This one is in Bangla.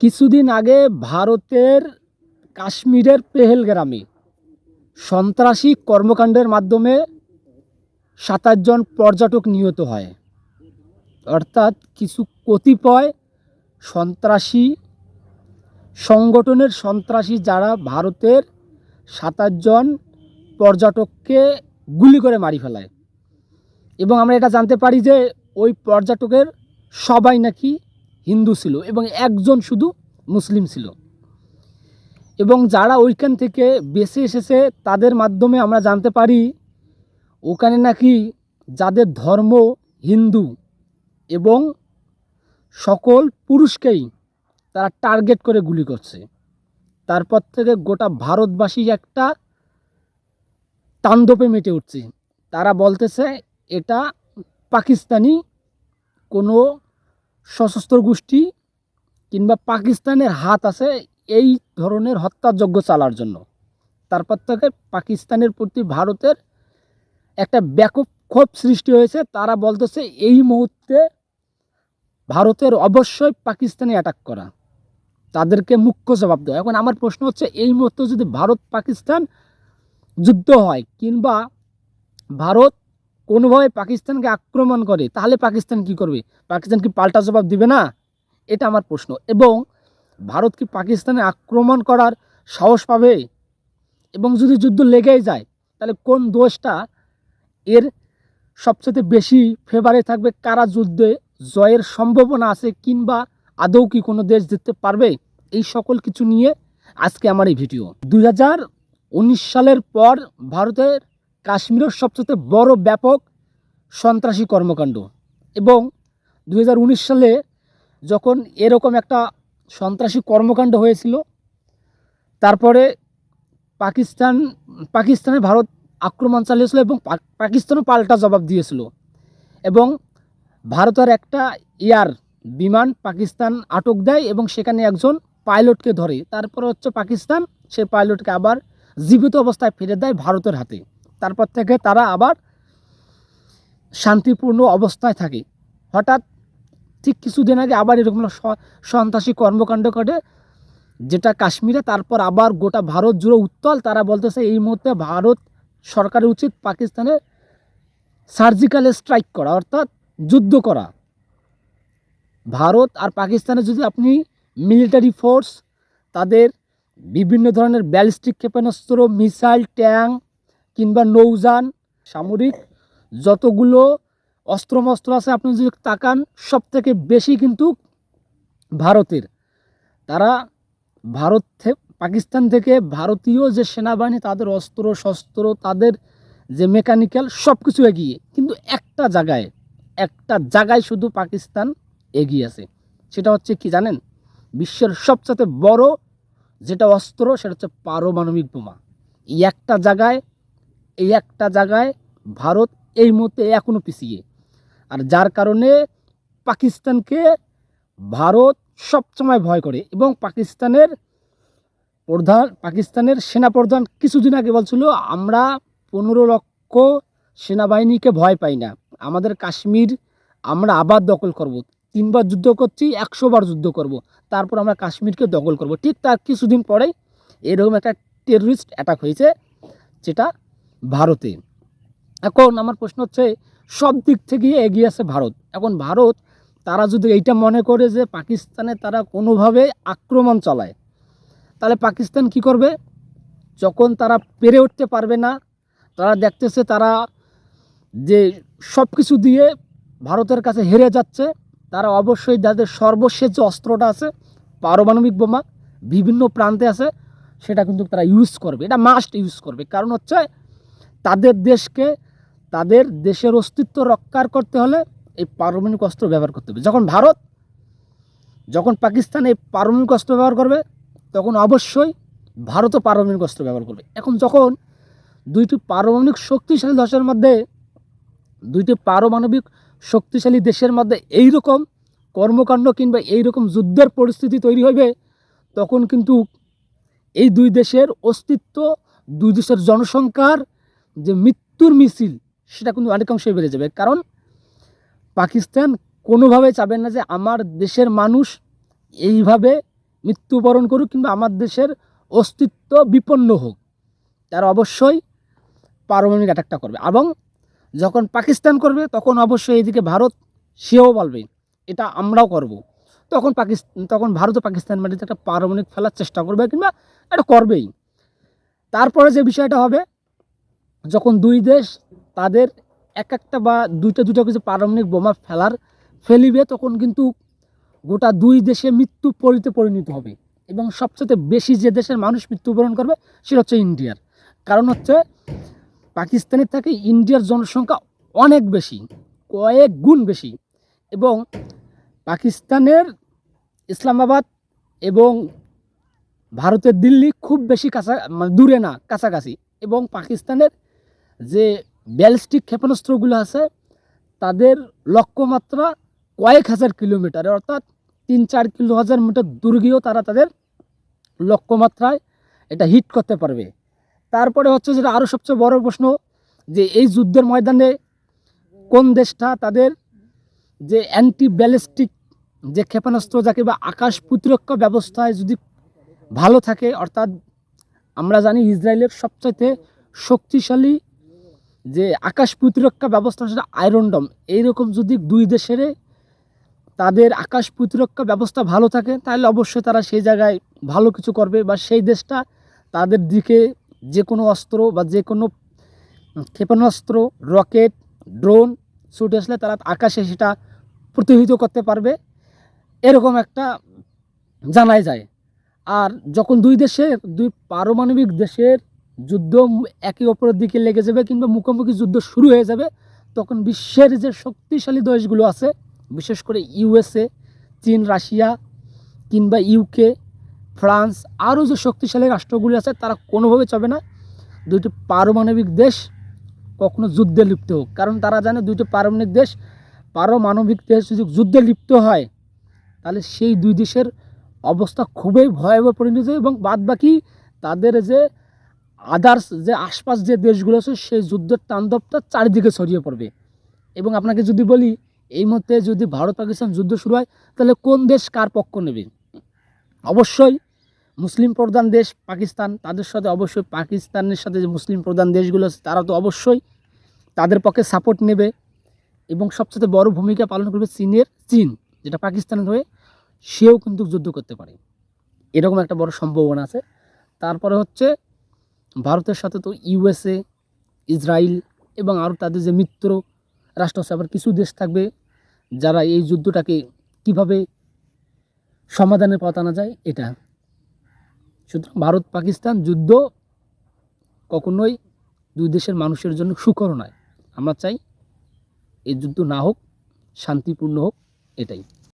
কিছুদিন আগে ভারতের কাশ্মীরের পেহেলগ্রামে সন্ত্রাসী কর্মকাণ্ডের মাধ্যমে সাতাশ জন পর্যটক নিহত হয়। অর্থাৎ কিছু কতিপয় সন্ত্রাসী সংগঠনের সন্ত্রাসী যারা ভারতের সাতাশ জন পর্যটককে গুলি করে মারি ফেলায়। এবং আমরা এটা জানতে পারি যে ওই পর্যটকের সবাই নাকি হিন্দু ছিল এবং একজন শুধু মুসলিম ছিল। এবং যারা ওইখান থেকে বেঁচে এসেছে, তাদের মাধ্যমে আমরা জানতে পারি, ওখানে নাকি যাদের ধর্ম হিন্দু এবং সকল পুরুষকেই তারা টার্গেট করে গুলি করছে। তারপর থেকে গোটা ভারতবাসী একটা তাণ্ডবে মেটে উঠছে। তারা বলতেছে, এটা পাকিস্তানি কোনো সশস্ত্র গোষ্ঠী কিংবা পাকিস্তানের হাত আছে এই ধরনের হত্যাযজ্ঞ চালার জন্য। তারপর থেকে পাকিস্তানের প্রতি ভারতের একটা ব্যাপক ক্ষোভ সৃষ্টি হয়েছে। তারা বলতেছে, এই মুহূর্তে ভারতের অবশ্যই পাকিস্তানে অ্যাটাক করা। তাদেরকে মুখ্য জবাব দেওয়া। এখন আমার প্রশ্ন হচ্ছে, এই মুহূর্তে যদি ভারত পাকিস্তান যুদ্ধ হয় কিংবা ভারত কোনোভাবে পাকিস্তানকে আক্রমণ করে, তাহলে পাকিস্তান কি করবে? পাকিস্তান কি পাল্টা জবাব দিবে না? এটা আমার প্রশ্ন। এবং ভারত কি পাকিস্তানে আক্রমণ করার সাহস পাবে? এবং যদি যুদ্ধ লেগেই যায়, তাহলে কোন দোষটা এর সবচেয়ে বেশি ফেভারে থাকবে? কারা যুদ্ধে জয়ের সম্ভাবনা আছে কিংবা আদৌ কি কোনো দেশ জিততে পারবে? এই সকল কিছু নিয়ে আজকে আমার এই ভিডিও। দুই সালের পর ভারতের কাশ্মীরের সবচেয়ে বড় ব্যাপক সন্ত্রাসী কর্মকাণ্ড। এবং দু হাজার উনিশ সালে যখন এরকম একটা সন্ত্রাসী কর্মকাণ্ড হয়েছিল, তারপরে পাকিস্তান, পাকিস্তানে ভারত আক্রমণ চালিয়েছিল এবং পাক- পাকিস্তানও পাল্টা জবাব দিয়েছিল। এবং ভারতের একটা এয়ার বিমান পাকিস্তান আটক দেয় এবং সেখানে একজন পাইলটকে ধরে। তারপর হচ্ছে পাকিস্তান, সে পাইলটকে আবার জীবিত অবস্থায় ফিরে দেয় ভারতের হাতে। তারপর থেকে তারা আবার শান্তিপূর্ণ অবস্থায় থাকে। হঠাৎ ঠিক কিছুদিন আগে আবার এরকম সন্ত্রাসী কর্মকাণ্ড ঘটে, যেটা কাশ্মীরে, তারপর আবার গোটা ভারত জুড়ে উত্তল। তারা বলতেছে, এই মুহূর্তে ভারত সরকারের উচিত পাকিস্তানে সার্জিক্যাল স্ট্রাইক করা, অর্থাৎ যুদ্ধ করা। ভারত আর পাকিস্তানে যদি আপনি মিলিটারি ফোর্স তাদের বিভিন্ন ধরনের ব্যালিস্টিক ক্ষেপণাস্ত্র মিসাইল ট্যাঙ্ক কিংবা নৌযান, সামরিক যতগুলো অস্ত্রমস্ত্র আছে, আপনি যদি তাকান সব থেকে বেশি কিন্তু ভারতের। তারা ভারত পাকিস্তান থেকে ভারতীয় যে সেনাবাহিনী, তাদের অস্ত্র, শস্ত্র, তাদের যে মেকানিক্যাল সব কিছু এগিয়ে। কিন্তু একটা জায়গায় একটা জায়গায় শুধু পাকিস্তান এগিয়ে আছে। সেটা হচ্ছে কি জানেন? বিশ্বের সবচেয়ে বড় যেটা অস্ত্র, সেটা হচ্ছে পারমাণবিক বোমা। এই একটা জায়গায় এই একটা জায়গায় ভারত এই মুহূর্তে এখনও পিছিয়ে। আর যার কারণে পাকিস্তানকে ভারত সবসময় ভয় করে এবং পাকিস্তানের প্রধান, পাকিস্তানের সেনাপ্রধান কিছুদিন আগে বলছিল, আমরা পনেরো লক্ষ সেনাবাহিনীকে ভয় পাই না। আমাদের কাশ্মীর আমরা আবার দখল করব। তিনবার যুদ্ধ করছি একশো বার যুদ্ধ করব। তারপর আমরা কাশ্মীরকে দখল করব। ঠিক তার কিছুদিন পরেই এরকম একটা টেররিস্ট অ্যাটাক হয়েছে, যেটা ভারতে। এখন আমার প্রশ্ন হচ্ছে, সব দিক থেকে এগিয়ে আছে ভারত। এখন ভারত, তারা যদি এইটা মনে করে যে পাকিস্তানে তারা কোনোভাবে আক্রমণ চালায়, তাহলে পাকিস্তান কি করবে? যখন তারা পেরে উঠতে পারবে না, তারা দেখতেছে তারা যে সব কিছু দিয়ে ভারতের কাছে হেরে যাচ্ছে, তারা অবশ্যই তাদের সর্বশেষ যে অস্ত্রটা আছে, পারমাণবিক বোমা, বিভিন্ন প্রান্তে আছে, সেটা কিন্তু তারা ইউজ করবে। এটা মাস্ট ইউজ করবে। কারণ হচ্ছে তাদের দেশকে, তাদের দেশের অস্তিত্ব রক্ষার করতে হলে এই পারমাণবিক অস্ত্র ব্যবহার করতে হবে। যখন ভারত, যখন পাকিস্তান এই পারমাণবিক অস্ত্র ব্যবহার করবে, তখন অবশ্যই ভারতও পারমাণবিক অস্ত্র ব্যবহার করবে। এখন যখন দুইটি পারমাণবিক শক্তিশালী দেশের মধ্যে, দুইটি পারমাণবিক শক্তিশালী দেশের মধ্যে এই রকম কর্মকাণ্ড কিংবা এই রকম যুদ্ধের পরিস্থিতি তৈরি হবে তখন কিন্তু এই দুই দেশের অস্তিত্ব, দুই দেশের জনসংখ্যার যে মৃত্যুর মিছিল, সেটা কিন্তু অনেকাংশই বেড়ে যাবে। কারণ পাকিস্তান কোনোভাবে চাবে না যে আমার দেশের মানুষ এইভাবে মৃত্যুবরণ করুক কিংবা আমার দেশের অস্তিত্ব বিপন্ন হোক। তারা অবশ্যই পারমাণবিক অ্যাটাকটা করবে এবং যখন পাকিস্তান করবে, তখন অবশ্যই এদিকে ভারত সেও বলবে, এটা আমরাও করব। তখন পাকিস্তান তখন ভারত ও পাকিস্তান মাটিতে একটা পারমাণবিক ফেলার চেষ্টা করবে কিংবা এটা করবেই। তারপরে যে বিষয়টা হবে যখন দুই দেশ তাদের এক একটা বা দুইটা দুইটা কিছু পারমাণবিক বোমা ফেলার ফেলিবে, তখন কিন্তু গোটা দুই দেশে মৃত্যু পরিতে পরিণত হবে। এবং সবচেয়ে বেশি যে দেশের মানুষ মৃত্যুবরণ করবে, সেটা হচ্ছে ইন্ডিয়ার। কারণ হচ্ছে পাকিস্তানের থেকে ইন্ডিয়ার জনসংখ্যা অনেক বেশি, কয়েক গুণ বেশি। এবং পাকিস্তানের ইসলামাবাদ এবং ভারতের দিল্লি খুব বেশি কাছা মানে দূরে না, কাছাকাছি। এবং পাকিস্তানের যে ব্যালিস্টিক ক্ষেপণাস্ত্রগুলো আছে, তাদের লক্ষ্যমাত্রা কয়েক হাজার কিলোমিটার, অর্থাৎ তিন চার কিলো হাজার মিটার দূর গিয়েও তারা তাদের লক্ষ্যমাত্রায় এটা হিট করতে পারবে। তারপরে হচ্ছে যেটা আরও সবচেয়ে বড় প্রশ্ন, যে এই যুদ্ধের ময়দানে কোন দেশটা তাদের যে অ্যান্টি ব্যালিস্টিক যে ক্ষেপণাস্ত্র, যাকে বা আকাশ প্রতিরক্ষা ব্যবস্থায় যদি ভালো থাকে, অর্থাৎ আমরা জানি ইসরায়েলের সবচাইতে শক্তিশালী যে আকাশ প্রতিরক্ষা ব্যবস্থা সেটা আয়রনডম এইরকম যদি দুই দেশের তাদের আকাশ প্রতিরক্ষা ব্যবস্থা ভালো থাকে, তাহলে অবশ্যই তারা সেই জায়গায় ভালো কিছু করবে বা সেই দেশটা তাদের দিকে যে কোনো অস্ত্র বা যে কোনো ক্ষেপণাস্ত্র, রকেট, ড্রোন ছুটে আসলে তারা আকাশে সেটা প্রতিহিত করতে পারবে। এরকম একটা জানাই যায়। আর যখন দুই দেশের দুই পারমাণবিক দেশের যুদ্ধ একে অপরের দিকে লেগে যাবে কিংবা মুখোমুখি যুদ্ধ শুরু হয়ে যাবে, তখন বিশ্বের যে শক্তিশালী দেশগুলো আছে, বিশেষ করে ইউএসএ, চীন, রাশিয়া কিংবা ইউকে, ফ্রান্স, আরও যে শক্তিশালী রাষ্ট্রগুলি আছে, তারা কোনোভাবে চবে না। দুইটি পারমাণবিক দেশ কখনো যুদ্ধে লিপ্ত হোক। কারণ তারা জানে দুইটি পারমাণবিক দেশ পারমাণবিক দেশ যদি যুদ্ধে লিপ্ত হয়, তাহলে সেই দুই দেশের অবস্থা খুবই ভয়াবহ পরিণত এবং বাদ বাকি তাদের যে আদার্স যে আশপাশ যে দেশগুলো আছে, সেই যুদ্ধের তাণ্ডবটা চারিদিকে ছড়িয়ে পড়বে। এবং আপনাকে যদি বলি, এই মুহূর্তে যদি ভারত পাকিস্তান যুদ্ধ শুরু হয়, তাহলে কোন দেশ কার পক্ষ নেবে? অবশ্যই মুসলিম প্রধান দেশ পাকিস্তান, তাদের সাথে অবশ্যই পাকিস্তানের সাথে যে মুসলিম প্রধান দেশগুলো আছে, তারা তো অবশ্যই তাদের পক্ষে সাপোর্ট নেবে। এবং সবচেয়ে বড় ভূমিকা পালন করবে চীনের চীন, যেটা পাকিস্তানের হয়ে সেও কিন্তু যুদ্ধ করতে পারে। এরকম একটা বড় সম্ভাবনা আছে। তারপরে হচ্ছে ভারতের সাথে তো ইউএসএ ইসরায়েল এবং আরও তাদের যে মিত্র রাষ্ট্র আছে, আবার কিছু দেশ থাকবে যারা এই যুদ্ধটাকে কীভাবে সমাধানের পথ আনা যায়, এটা। সুতরাং ভারত পাকিস্তান যুদ্ধ কখনোই দুই দেশের মানুষের জন্য সুকর নয়। আমরা চাই এই যুদ্ধ না হোক, শান্তিপূর্ণ হোক, এটাই।